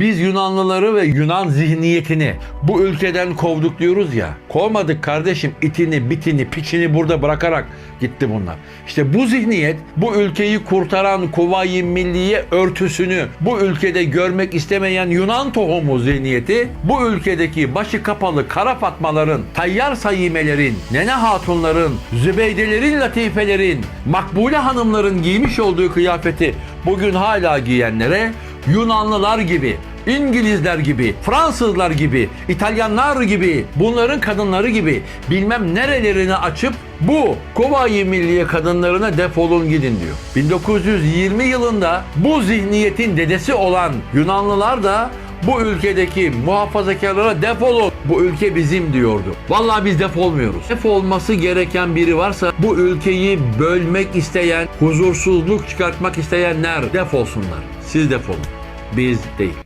Biz Yunanlıları ve Yunan zihniyetini bu ülkeden kovduk diyoruz ya. Kovmadık kardeşim itini, bitini, piçini burada bırakarak gitti bunlar. İşte bu zihniyet bu ülkeyi kurtaran Kuvayi Milliye örtüsünü bu ülkede görmek istemeyen Yunan tohumu zihniyeti bu ülkedeki başı kapalı kara fatmaların, tayyar sayimelerin, nene hatunların, zübeydelerin, latifelerin, makbule hanımların giymiş olduğu kıyafeti bugün hala giyenlere Yunanlılar gibi, İngilizler gibi, Fransızlar gibi, İtalyanlar gibi, bunların kadınları gibi bilmem nerelerini açıp bu Kuvayi Milliye kadınlarına defolun gidin diyor. 1920 yılında bu zihniyetin dedesi olan Yunanlılar da bu ülkedeki muhafazakarlara defolun. Bu ülke bizim diyordu. Vallahi biz defolmuyoruz. Defolması gereken biri varsa bu ülkeyi bölmek isteyen, huzursuzluk çıkartmak isteyenler defolsunlar. Siz defolun. Biz değil.